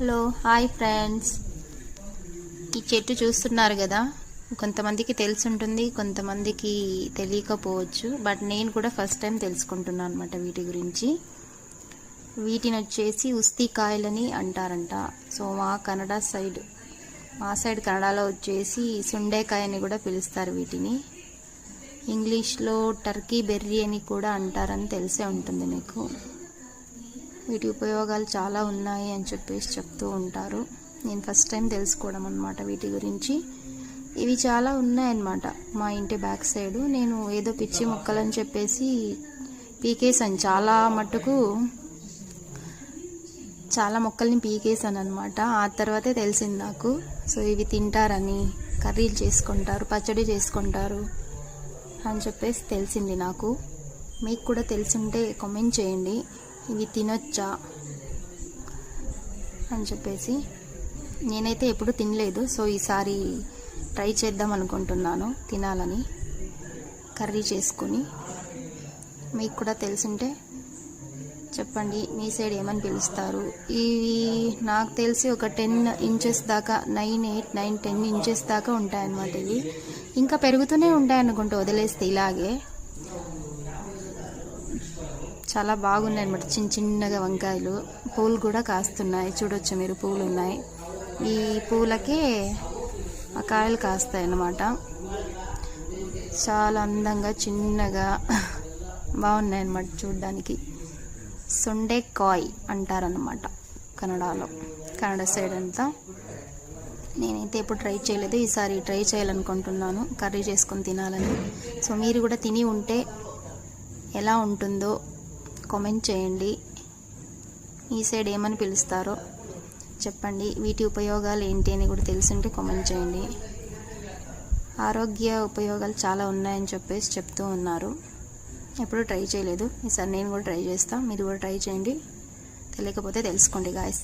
Hello hi friends. ఈ చెట్టు చూస్తున్నారు కదా? కొంతమందికి తెలిసి ఉంటుంది కొంతమందికి తెలియకపోవచ్చు బట్ నేను కూడా ఫస్ట్ టైం తెలుసుకుంటున్నాను అనమాట వీటి గురించి. వీటిని వచ్చేసి ఉస్తికాయలని అంటారంట. సో మా కన్నడ సైడ్ మా సైడ్ కన్నడలో వచ్చేసి సుండేకాయ అని కూడా పిలుస్తారు వీటిని. ఇంగ్లీష్లో టర్కీ బెర్రీ అని కూడా అంటారని తెలిసే ఉంటుంది మీకు. వీటి ఉపయోగాలు చాలా ఉన్నాయి అని చెప్పేసి చెప్తూ ఉంటారు. నేను ఫస్ట్ టైం తెలుసుకోవడం అనమాట వీటి గురించి. ఇవి చాలా ఉన్నాయన్నమాట మా ఇంటి బ్యాక్ సైడ్ నేను ఏదో పిచ్చి మొక్కలని చెప్పేసి పీకేసాను చాలా మట్టుకు చాలా మొక్కల్ని పీకేసాను అనమాట ఆ తర్వాతే తెలిసింది నాకు. సో ఇవి తింటారని కర్రీలు చేసుకుంటారు పచ్చడి చేసుకుంటారు అని చెప్పేసి తెలిసింది నాకు. మీకు కూడా తెలిసింటే కామెంట్ చేయండి. ఇవి తినొచ్చా అని చెప్పేసి నేనైతే ఎప్పుడు తినలేదు. సో ఈసారి ట్రై చేద్దాం అనుకుంటున్నాను తినాలని. కర్రీ చేసుకుని మీకు కూడా తెలిసింటే చెప్పండి. మీ సైడ్ ఏమని పిలుస్తారు? ఇవి నాకు తెలిసి ఒక టెన్ ఇంచెస్ దాకా nine eight nine ten inches దాకా ఉంటాయన్నమాట ఇవి. ఇంకా పెరుగుతూనే ఉంటాయి అనుకుంటా వదిలేస్తే ఇలాగే. చాలా బాగున్నాయి అనమాట చిన్న చిన్నగా వంకాయలు. పూలు కూడా కాస్తున్నాయి. చూడొచ్చు మీరు పూలు ఉన్నాయి. ఈ పూలకే ఆ కాయలు కాస్తాయి అన్నమాట చాలా అందంగా చిన్నగా బాగున్నాయి అన్నమాట చూడడానికి సొండేకాయ్ అంటారనమాట కన్నడలో. కన్నడ సైడ్ అంతా. నేనైతే ఎప్పుడు ట్రై చేయలేదు. ఈసారి ట్రై చేయాలనుకుంటున్నాను. కర్రీ చేసుకొని తినాలని. సో మీరు కూడా తిని ఉంటే ఎలా ఉంటుందో కామెంట్ చేయండి. ఈ సైడ్ ఏమని పిలుస్తారో చెప్పండి. వీటి ఉపయోగాలు ఏంటి అని కూడా తెలిసింటే కామెంట్ చేయండి. ఆరోగ్య ఉపయోగాలు చాలా ఉన్నాయని చెప్పేసి చెప్తూ ఉన్నారు. ఎప్పుడు ట్రై చేయలేదు. ఈసారి నేను కూడా ట్రై చేస్తాను మీరు కూడా ట్రై చేయండి. తెలియకపోతే తెలుసుకోండి గాయస్